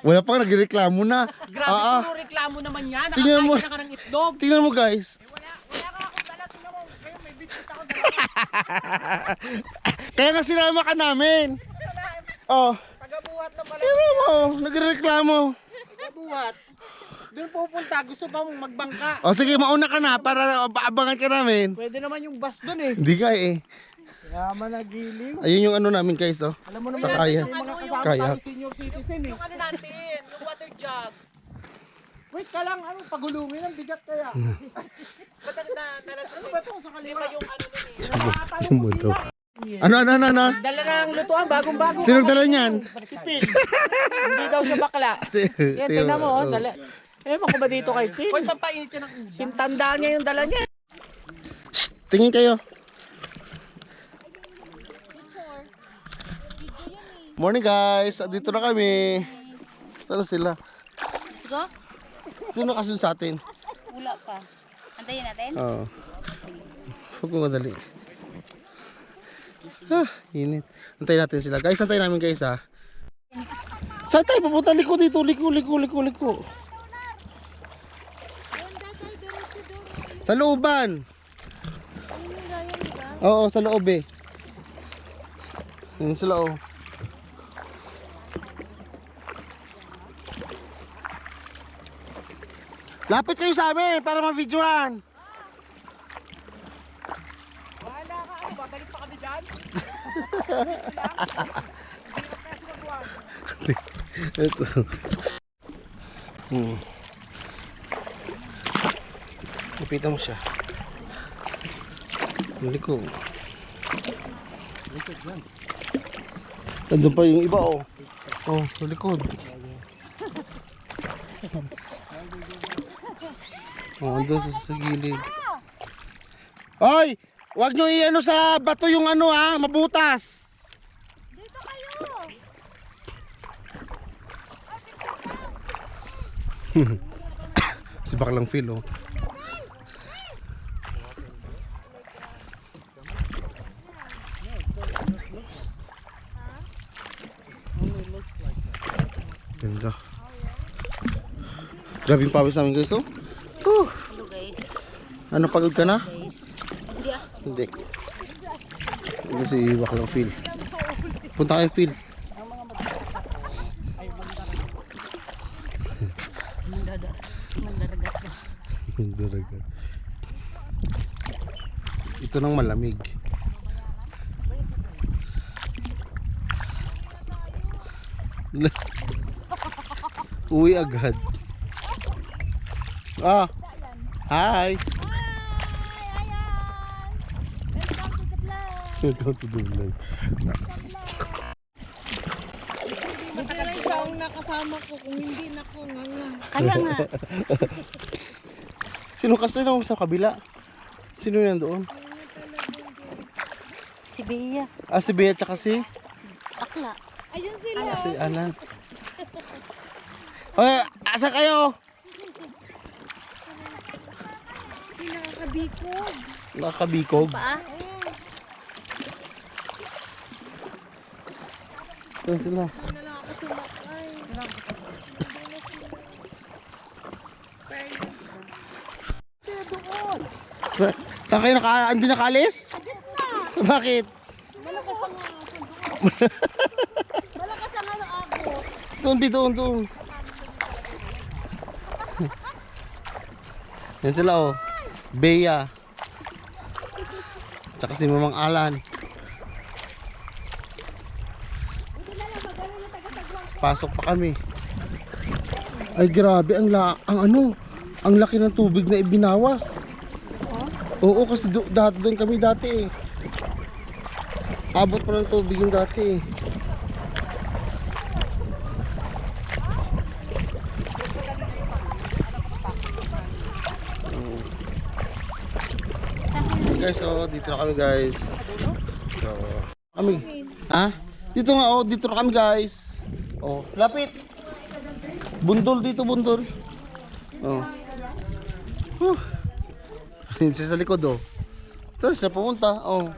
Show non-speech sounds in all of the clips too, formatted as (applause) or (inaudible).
Wala pang nagreklamo na. Grabe, Ah, ah. puro reklamo naman yan. Tingnan mo. Nakakain ka na ka ng itlog. Tingnan mo guys. Wala, wala ka akong dala. Tingnan mo. Kaya may bitbit ako dala. (laughs) Kaya nga sinama ka namin. Oh, Taga-buhat na pala. tingnan mo, nagreklamo. Taga-buhat. Doon pupunta. Gusto pa mong magbangka. O sige, mauna ka na para abangan ka namin. Pwede naman yung bus doon eh. Hindi ka eh. Kaya managiliw. Ayun yung ano namin guys oh. Alam mo naman Sa natin kaya. yung mga kasama Kaya. tayo senior citizen eh. Yung ano natin, yung water jug. Wait ka lang, ano, pagulungin ang bigat kaya. Ba't ang na, nalas ano ba ito sa kaliwa yung ano nun eh? Daw. Ano, ano, ano, ano? Dala na ang lutuan, bagong-bago. Sinong dala niyan? Si Pin. Hindi daw siya bakla. (laughs) Yan, tingnan mo, oh, dala. Eh, ko ba dito kay Pin? Huwag papainit yan ang Sintandaan niya yung dala niya. Shh, tingin kayo. Morning guys, dito na kami. Saan sila? Let's go. Sino kasun sa atin? Wala pa. Antayin natin. Oo. Huwag mo madali. Ah, init. Antayin natin sila. Guys, antayin namin guys ha. Saan tayo pupunta? Liko dito, liko, liko, liko, liko. Sa looban. Oo, sa loob eh. Yun sila oh. Lapit kayo sa amin para ma-videoan. Wala ka, ano, babalik pa kami dyan? Ito. Hmm. Lapitan mo siya. Ang likod. Nandun pa yung iba oh. Oh, sa likod. Oh, andun sa, sa gilid. Hoy! Huwag nyo i-ano sa bato yung ano ha, mabutas. Dito kayo. (coughs) Si baklang Phil oh. Ganda. Grabe yung pawis namin guys oh. Ano pagod ka na? Hindi ah. Hindi. Ito si baklang Phil. Punta kayo Phil. Mandaragat. Ito nang malamig. Uwi agad. Ah. Hi. Welcome to. Buti lang siya ang nakasama ko kung hindi na ko nga nga. Kaya nga. Sino kasi nung sa kabila? Sino yan doon? Si Bea. Ah, si Bea tsaka si? Akla. Ayun sila. Ah, si Alan. Hoy, asa kayo? Nakakabikog. Nakakabikog. Paa. Saan sila? Sa, saan kayo naka, hindi nakaalis? Bakit? Malakas ang Malakas ang ano ako. Doon, bi, doon, doon. Yan sila oh. Bea. Tsaka si Mamang Alan. Pasok pa kami. Ay grabe ang la ang ano, ang laki ng tubig na ibinawas. Oo kasi do, dati doon kami dati eh. Abot pa ng tubig yung dati eh. guys, oh, dito na kami guys. So, kami. Ha? Dito nga oh, dito na kami guys. Lapit. Bundol dito, bundol. Oh. Huh. sa likod, oh. Tapos na pumunta, oh.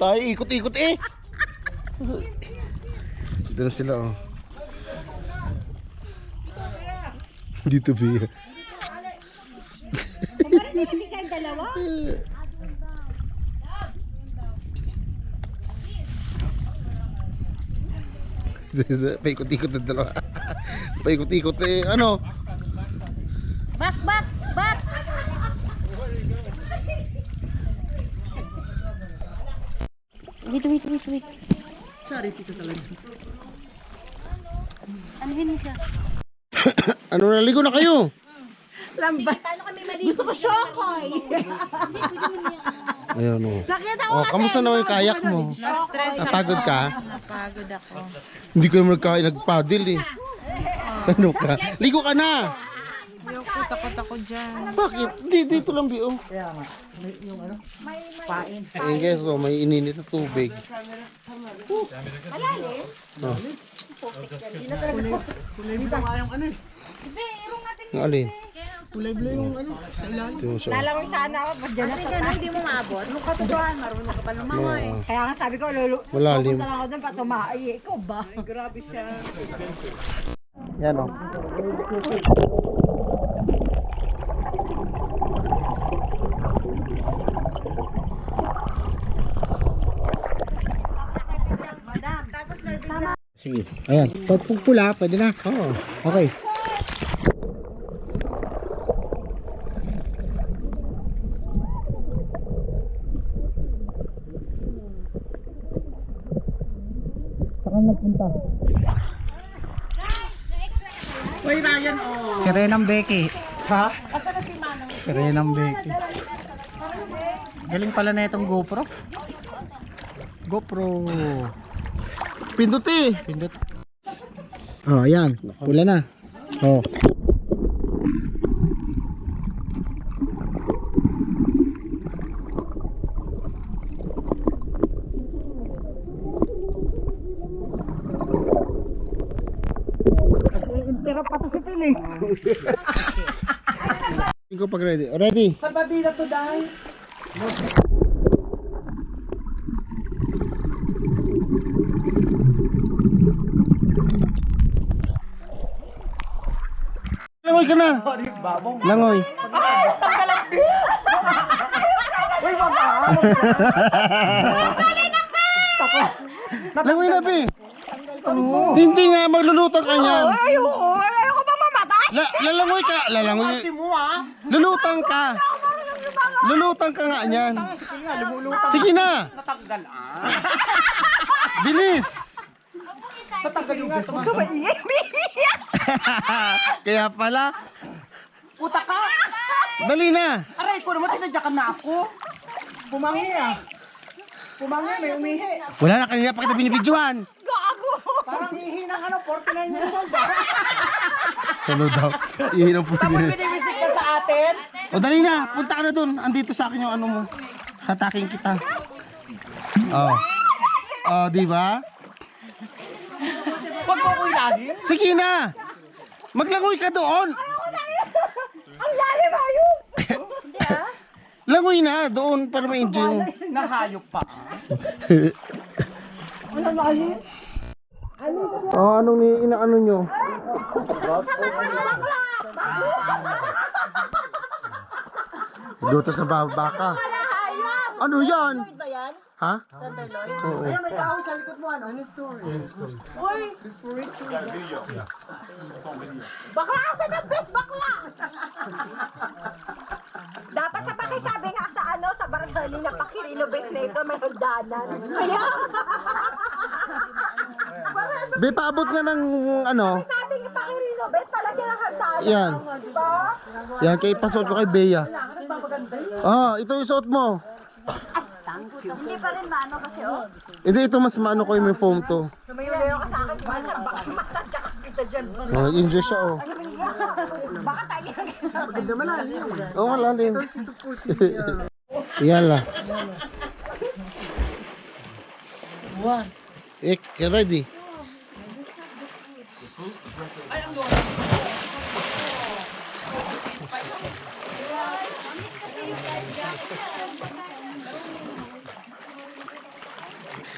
Tayo ikot-ikot eh. Dito na sila, oh. Dito, Bia. Kumarin na kasi kayong dalawa. (laughs) (laughs) Paikot-ikot na dalawa. (laughs) Paikot-ikot eh. Ano? Back, back, back. Wait, wait, wait, wait. Sorry, tito talaga. Anuhin mo siya. (coughs) Ano naligo na kayo? Lamba. Paano kami maligo? Gusto ko shokoy. Ayun o. Nakita ko Oh, kasi. kamusta naman yung kayak mo? Napagod ka? Napagod ako. Hindi ko naman nagkain nagpaddle eh. (laughs) Ano ka? Ligo ka na! Ayoko, takot ako dyan. Bakit? Di, dito lang Bio. Kaya nga. May, yung ano? Pain. Ayun guys, oh, may ininit na tubig. Dito nga yung ano eh. Ang alin? Kulay blue yung ano. Sa ilalim. Ito siya. Lalaway sana ako. Ba't dyan Kasi gano'n hindi mo maabot. Nung katotohan, marunong ka pa lumangoy. Oo. Kaya nga sabi ko, lulu. Malalim. Pupunta lang ako doon pa tumaay. Eh, Ikaw ba? Grabe siya. Yan o. Sige. Ayan. Pag pula, pwede na. Oo. Okay. Saan nagpunta? Uy, Ryan, oh. Si Renang Becky. Ha? Asa na si Manong? Si Renang Becky. Galing pala na itong GoPro. GoPro. Pindot eh. Pindot. Oh, ayan. Pula na. Oh. Ikaw pag ready. Ready? Sa babila to dahil. Ka na. Langoy. Langoy na, Bi. Hindi nga, maglulutang ka niyan. Ay, oo. Ayoko pa mamatay. La lalangoy ka. Lalangoy. Ah. Lulutang ka. Lulutang ka nga niyan. Sige na. Natanggal ah. Bilis. Natanggal yung gusto. Huwag ka maingay. (laughs) Kaya pala. Puta ka. Dali na. Aray ko naman, tinadyakan na ako. Pumangi ah. Pumangi, may umihi. Wala na kanina pa kita binibidyohan. Parang hihi ng ano, 49 years old ah. Ano daw? Ihinom po Tapos binibisik ka sa atin. O dali na, punta ka na dun. Andito sa akin yung ano mo. Hatakin kita. Oh. Oh, di ba? Huwag mo ko ilahin. Sige na. Maglangoy ka doon. Ang lalim ayun. (laughs) Langoy na doon para ma-enjoy mo. Nahayop pa. Oh, anong ni inaano nyo? Lutos na baka. Ano yan? Ha? Oo. Ayan, may tao sa likod mo, ano? Ano story? Uy! Bakla ka sa the best bakla! Dapat sa pakisabi nga sa ano, sa Barzali na pakirenovate na ito, may hagdanan. Kaya, Be, paabot nga ng ano. sabi nga pakirenovate, palagyan ng hagdanan. Yan. Diba? Yan, kay pasot ko kay Bea. Ah, ito yung suot mo. Hindi pa rin maano kasi, oh. Hindi, ito mas maano ko yung foam to. Lumayo-layo ka sa akin, di ba? Baka matadya ka kita dyan. Oh, enjoy siya oh. Baka tayo. Maganda malalim. Oo, oh, lalim. (laughs) Yala. Eh, you ready?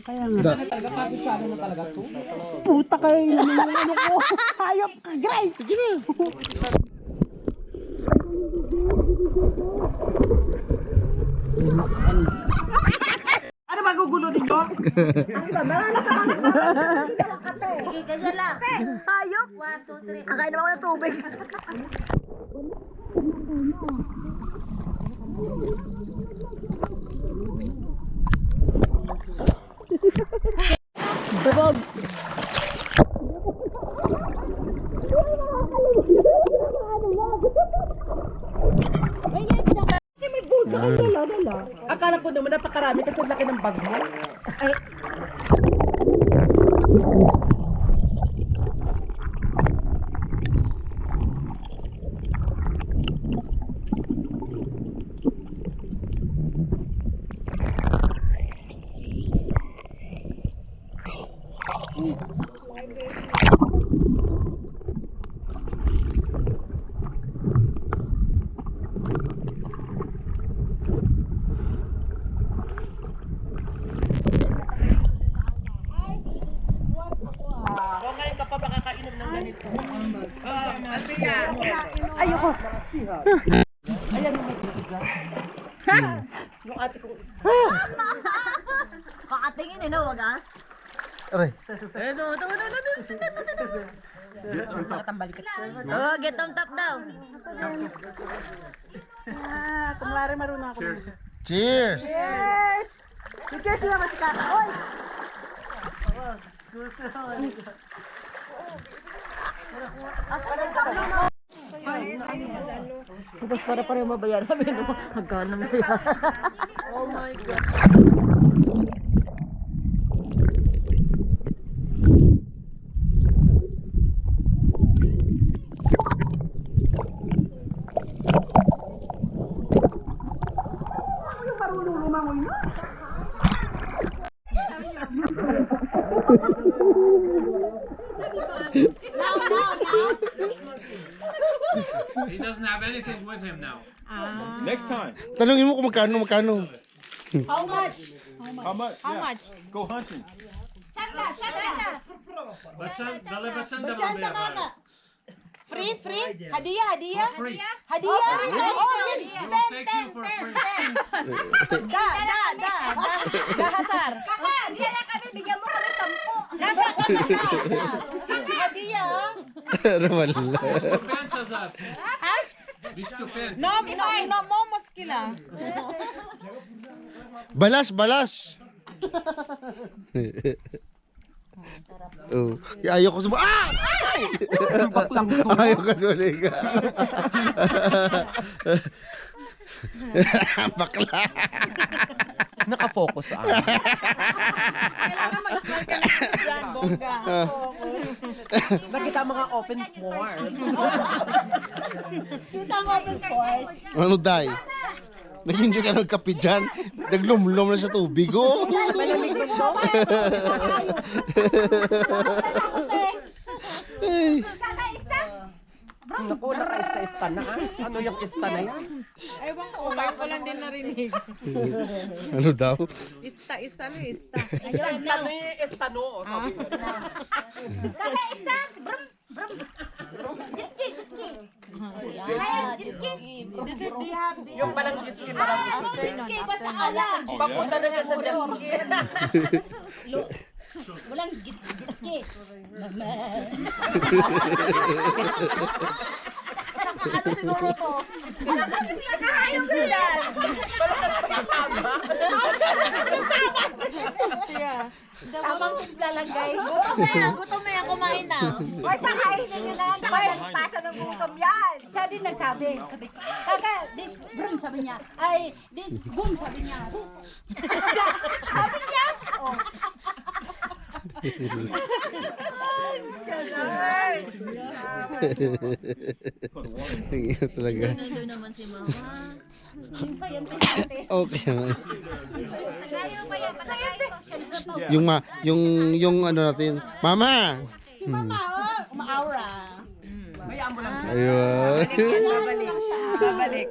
Kaya nga. Puta kayo naman yung ano ko. (laughs) Hayop ka, Grace. Sige na. Ano magugulo ninyo? Sige, ganyan lang. Hayop. One, two, three. Ang kain naman ako ng tubig. Akala ko naman napakarami kasi laki ng bag mo. Ay, kung ngayon ka pa makakainom ng ganito. Ah, Althea. Ayoko. Ayan yung may bibigan. Yung ate ko Makatingin eh, no, wagas? Aray. Eh, no, no, no, no, no. Oh, get on top daw. Ah, kumari marunong ako. Cheers! Yes! Cheers naman si Kaka. Oy! Tapos para pareho mabayaran namin. no? Hagkano mo yan. Oh my God. (laughs) magkano, magkano. How much? How much? Go hunting. Bachan, dale bachan da mamaya bari. Free, free? Hadiah, hadiah? Free. Hadiah? Oh, We'll take you for free. (laughs) Da, da, da, da. Da, Hazar. Kaka, hindi na kami, bigyan mo kami sampu. Hadiah. Ano wala. Stupen Shazat. Bistupen. No, no, no, momos kila. Balas, balas! oh. Ayaw ko sumali. Ah! Ay! Ayaw ko sumali (laughs) ka. (laughs) Bakla. Nakafocus sa akin. Kailangan mag-smile ka na (laughs) dyan, bongga. (laughs) Nakita mga open pores. Kita ang open pores. Ano, Day? Nag-enjoy ka ng kape dyan? Naglumlum na sa tubig, oh. Malamig ba ito? Ay. Naku, naka-ista-ista na ah. Ano yung ista na yan? Ewan ko, ngayon ko lang din narinig. (laughs) Ano daw? Ista, ista, ano ista? Ista na eh, ista no. Sabi ko. Kaka, isa. Brum, brum. Jitki, jitki. Jitki. Yung palang whisky parang Jitki, basta alam. Papunta na siya sa deski. Walang jitki. Ano siguro to? Parang kami pinakahayop nila. Tamang timpla lang, guys. Gutom na yan, gutom na yan, kumain na. Ay, pakainin nyo na yan. Nakapasa ng gutom yan. Siya din nagsabi. Sabi, kaka, this boom, sabi niya. Ay, this boom, sabi niya. (laughs) sabi niya. Oh. Ang ina talaga. Doon naman si mama. Yung sayang Okay. yung ma, yung yung ano natin. Mama. Mama, oh, umaura. Ayun. Babalik.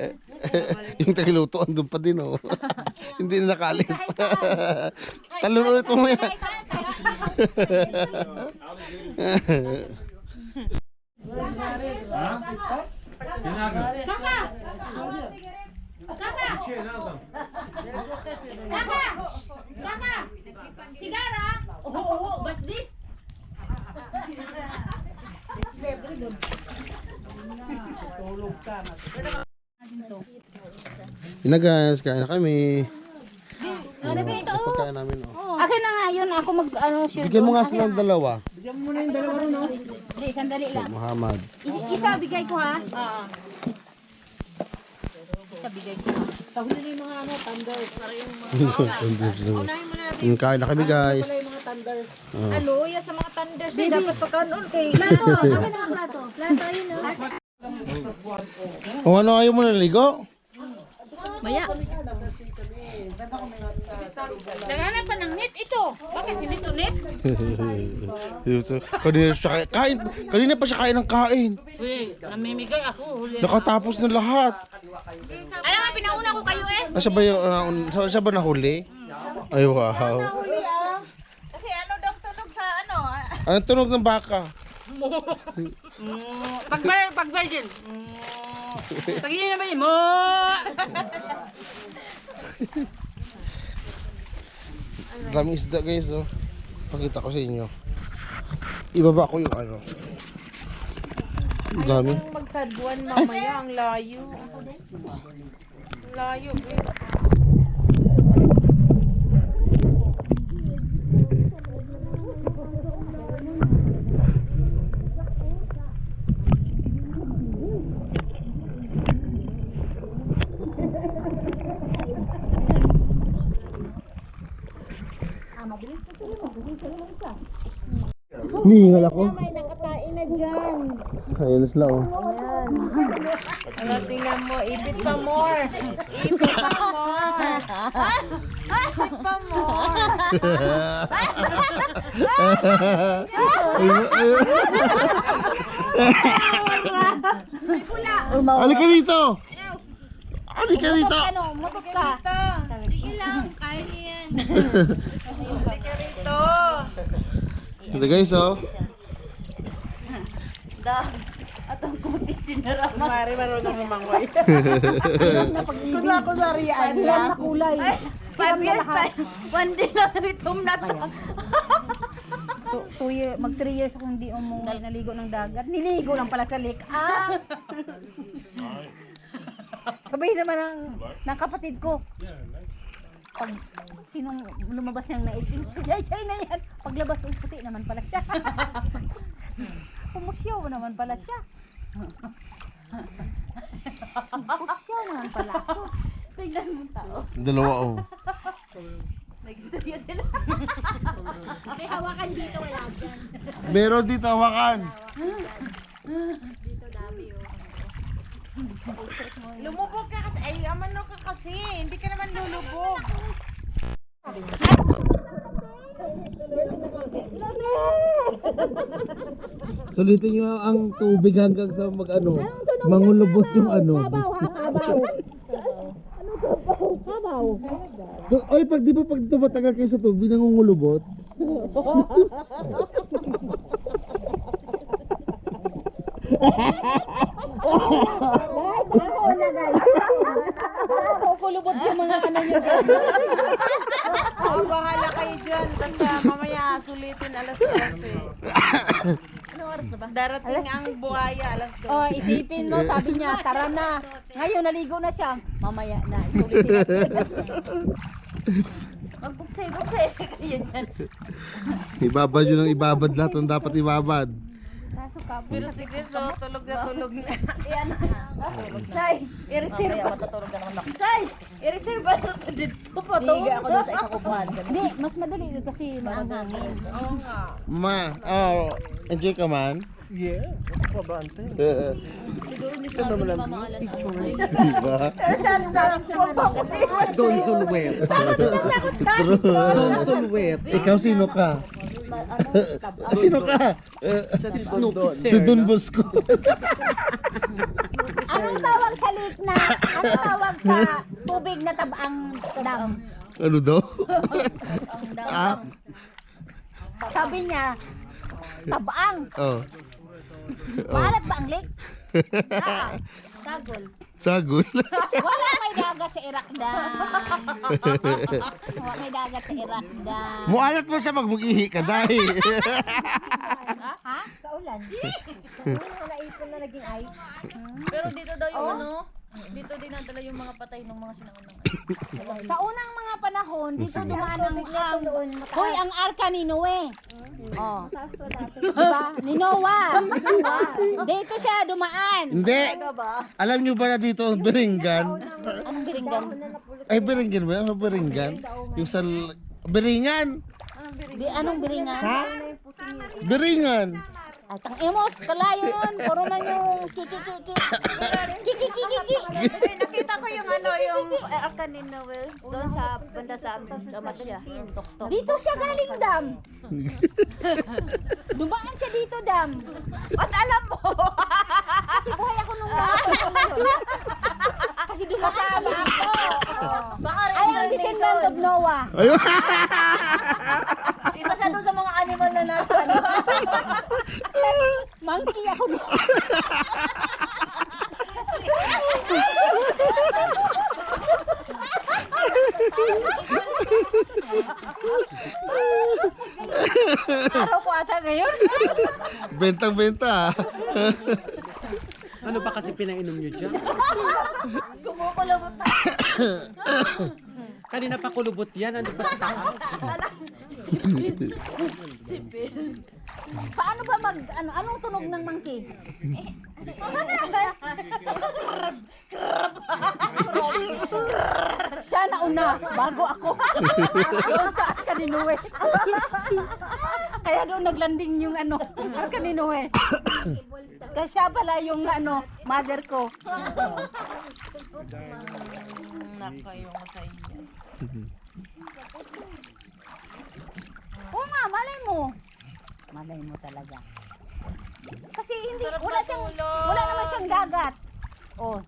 (laughs) yung tagiluto andun pa din oh. (laughs) Hindi na nakalis. (laughs) Talon ulit mo yan. Sigara! Oo, oo, bas this? Yun na guys, kain na kami. Ano ba ito? Pagkain namin oh. Akin na nga yun, ako mag, ano, share Bigyan mo doon. nga sila ng na. dalawa. Hindi, sandali lang. Muhammad. Is- Isa bigay ko ha? Oo. Isa bigay ko ha? Yung (laughs) kain na kami guys. Ano, yan sa mga thunders eh. Dapat pagkaroon kay... Plato! Akin na ang plato. Plato, yun o. O ano ayaw mo naligo? Maya. Naghanap pa ng net ito. Bakit hindi to net? (laughs) kanina siya kain, kain. Kanina pa siya kain ng kain. Uy, namimigay ako. Huli. Nakatapos na lahat. Alam nga, pinauna ko kayo eh. Ah, siya ba, yung, uh, siya, siya ba nahuli? Ay wow. Huli ah. Kasi ano daw tunog sa ano? ah, Anong tunog ng baka? Pag, pag virgin. Pag hindi naman yun. Mo! Daming isda guys oh. Pakita ko sa inyo. Ibaba ko yung ano. Ang dami. Magsadbuan mamaya ang layo. Layo eh. Ningal ako. May nakakain na dyan. Ayun na sila oh. Ano tingnan mo, ibit pa more. Ibit pa more. Ibit pa more. Halika dito! Halika dito! Ano, mutok ka. Ito. Ito. (laughs) Ito guys oh. (laughs) Mari marunong. (laughs) Napag-ibig. Kung ako sarian Five lang. na kulay. Five years time. One day lang ritom na to. Two, two year, mag three years ako hindi umuwi naligo ng dagat. Niligo lang pala sa lake. Ah! (laughs) Sabihin naman ng, ng kapatid ko. Pag sinong lumabas niyang naitim, si Jai Jai na yan. Paglabas, uy, puti naman pala siya. (laughs) Pumusyaw naman pala siya. Pumusyaw naman pala ako. Tignan mo tao. Dalawa oh. Nag-istorya sila. May hawakan dito, wala dyan. Meron dito hawakan. Lumubog ka kasi. Ay, amano ka kasi. Hindi ka naman lulubog. Sulitin nyo ang tubig hanggang sa mag ano, mangulubot yung ano. Do- Oy, pag di ba pag tumatagal kayo sa tubig, nangungulubot? (laughs) Kukulubot yung mga ano nyo dyan. Oh, bahala kayo dyan. Basta mamaya sulitin alas 12. Darating ang buhaya alas 12. Oh, isipin mo, sabi niya, tara na. Ngayon, naligo na siya. Mamaya na, isulitin. Yun (laughs) yan. Ibabad yun ang ibabad lahat ang dapat ibabad. Kaso kapon Pero si Chris, oh, tulog na tulog na. (laughs) Say, i-reserve. Mamaya matutulog na naman ako. Say, i-reserve ba ito dito pa to? Hindi ako doon sa isang upuan. Hindi, mas madali kasi maanghangin. Oo nga. Ma, oh, enjoy ka man? Yeah. Ako ba ante? (laughs) Siguro hindi ko naman mamaalan. (laughs) Diba? Don Sulwet. Don Sulwet. Ikaw sino ka? Sino ka? Eh, si Don Bosco. Anong tawag sa lake na? Anong tawag sa tubig na tabang dam? ano daw? Ang dam. ah, Sabi niya, tabang. oh. Maalat ba ang lake? (laughs) Ah, Sagol. Sagol. (laughs) (laughs) Wala may dagat sa Iraq dam. Wala may dagat sa Iraq dam. Mualat mo siya pag mag-ihi ka dahil. (laughs) Ha? Sa ulan. Ano naipon na naging ice? Pero dito daw yung ano, dito din nadala yung mga patay ng mga sinaunang. (coughs) Sa unang mga panahon, dito dumaan ang ang Hoy, ang arka ni Noe. Oh. (laughs) Diba? Ni Noah. Dito siya dumaan. Hindi. Alam niyo ba na dito ang Beringan? Anong biringgan? Ay, Beringan ba? Ano Beringan? Yung sa... Beringan! Bi anong biringan? Beringan! Ay, tang emos, kalayo nun. Puro man yung kiki-kiki. Kiki-kiki-kiki. Nakita ko yung ano, yung arka ni Noel doon sa banda sa amin, Damasya. Dito siya galing dam. (laughs) Dumaan siya dito dam. At alam mo, Kasi buhay ako nung. Kasi dumaan kami dito. Ay, ang descendant of Noah. Ayun! (laughs) Isa siya doon sa mga animal na nasa ano. (laughs) Monkey ako doon. Araw ko ata ngayon. Bentang-benta ah. Ano ba kasi pinainom nyo dyan? Kumukulubot na. Kanina pa kulubot yan, ano ba sa taas? Paano ba mag, ano, anong tunog ng monkey? Siya na una, bago ako. Doon sa kaninuwe. Kaya doon naglanding yung ano, kaninuwe. Kaya siya pala yung ano, mother ko. Naka yung sa inyo. Oo nga, malay mo. Malay mo talaga. Kasi hindi, wala siyang, wala naman siyang dagat. Oh.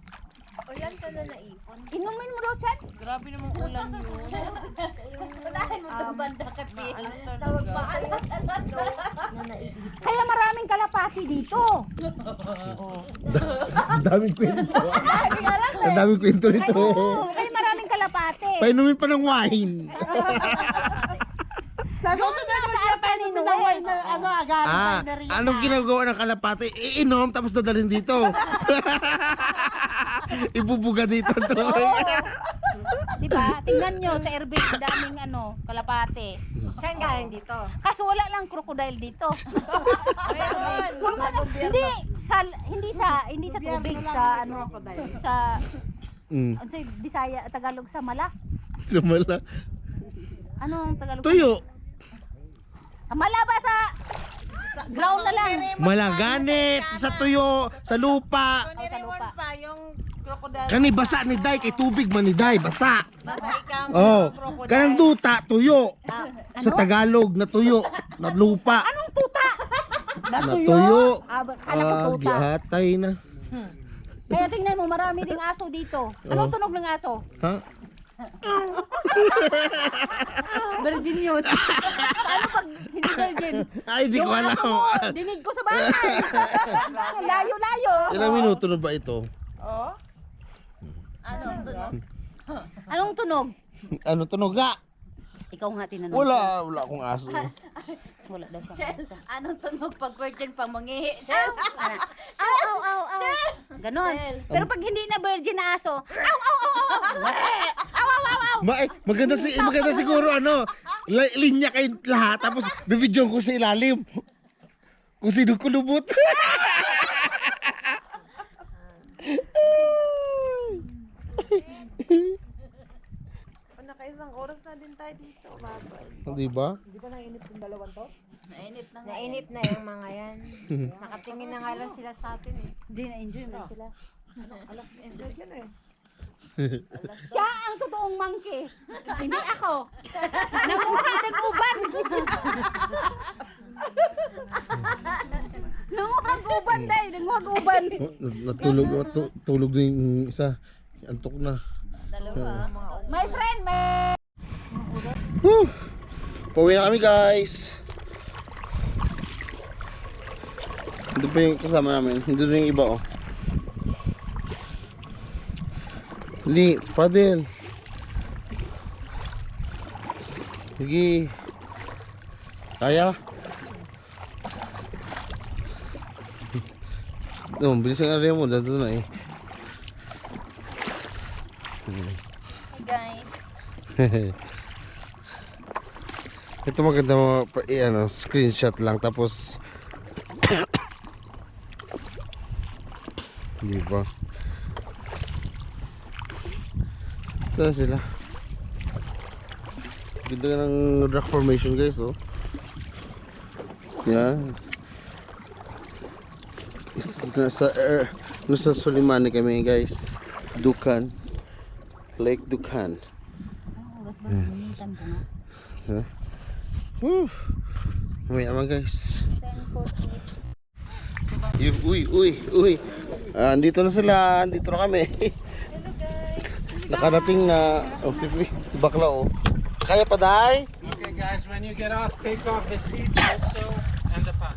o yan ka na naipon. Inumin mo daw, Chan? Grabe namang ulan yun. (laughs) Unahin mo sa banda kasi. Ano Tawag pa alat alat na. Kaya maraming kalapati dito. (laughs) Ang daming kwento. Ang daming kwento nito. Oo, kaya maraming kalapati. Painumin pa ng wine. (laughs) Doon nga sa arka ni Noe. Ano, agad Ah, anong ginagawa ng kalapate? Iinom tapos dadalhin dito. (laughs) Ibubuga dito (laughs) to. Di ba? Tingnan nyo sa Airbnb, daming ano, kalapate. Saan galing dito? Kaso wala lang crocodile dito. (laughs) hindi sa hindi sa hindi sa tubig sa ano sa Mm. ano sa Bisaya Tagalog sa Mala. Sumala. Ano ang Tagalog? Tuyo. Sa Mala ba sa ground na lang. Malaganit sa tuyo, sa lupa. Ni Raymond pa, yung crocodile. Kani basa ni Day kay tubig man ni Day, basa. Basta ikaw ang Oh, kanang duta tuyo. Ah, Sa Tagalog na tuyo, na lupa. Anong tuta? Na tuyo. Ah, kala ko Ah, tuta. gihatay na. Kaya tingnan mo, marami ding aso dito. Anong Oh. tunog ng aso? Ha? (laughs) Virgin yun. Paano pag hindi virgin? Ay, di ko Yung alam. mo, dinig ko sa bahay. Ang (laughs) Layo-layo. Ilang minuto na ba ito? Oh? Anong tunog? Ano tunog nga? Ikaw nga tinanong. Wala, wala akong aso. Wala daw siya. Anong tunog pag virgin pang mangihi? Aw, aw, aw, aw. Ganon. Pero pag hindi na virgin na aso, aw, aw, aw, aw. Ma eh, maganda si maganda siguro ano, li- linya kayo lahat tapos bibidyon ko sa ilalim. Kung sino kulubot. Nakaisang oras na din tayo dito. Babay. Di ba? Nainip na yung mga yan. (laughs) Nakatingin na nga lang sila sa atin eh. Hindi na-enjoy na sila. Enjoy ka na eh. Siya ang totoong monkey. Hindi ako. Nanguhag uban. Nanguhag uban dahil. Nanguhag uban. Oh, nat- Natulog, natu- tulog na yung isa. Antok na. My friend, may... Woo! Pauwi na kami guys. Hindi pa yung kasama namin. Hindi na yung iba oh. Li, padel. Sige. Kaya? (laughs) No, bilis ang area mo. Dito na eh. Guys. (laughs) Ito maganda mga pa- eh, ano, screenshot lang tapos (coughs) Di ba? Saan sila? Ganda ng rock formation guys oh. Yan. Is- Nasa er, nasa Sulimani kami guys. Dukan. Lake Dukan. Huh? Woo! Mamaya guys. Uy, uy, uy, uy. Ah, andito na sila. Andito na kami. (laughs) Nakarating na. Oh, si, si Bakla oh. Kaya pa dahil? Okay, guys, when you get off, take off the seat also and the pack.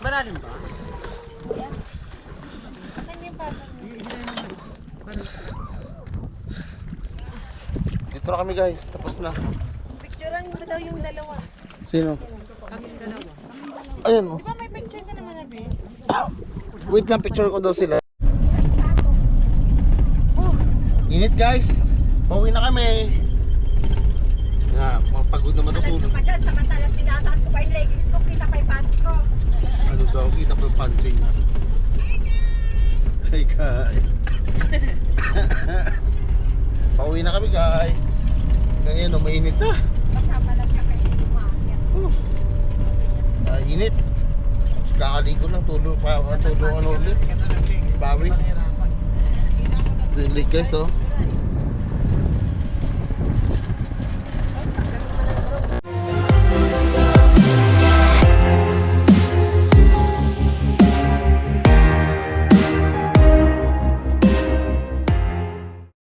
Malalim ba? Dito na kami guys. Tapos na. Picturean mo daw yung dalawa. Sino? Kaming dalawa. Ayun oh. Di ba may picture ka naman, Abi? Wait lang, picture ko daw sila. Oh, init guys. Pauwi na kami. Nga, mga pagod na matutulog. Pa dyan, samantalang tinataas ko pa yung leggings ko, kita pa yung panty ko. Ano daw, kita pa yung pantry. Hey guys. (laughs) Pauwi na kami guys. Ngayon, oh, mainit na. Kasama lang ka kayo umakyat. Ah, init. Kakaligo lang, tulo pa, tulo ano ulit. Bawis. Dilig guys oh.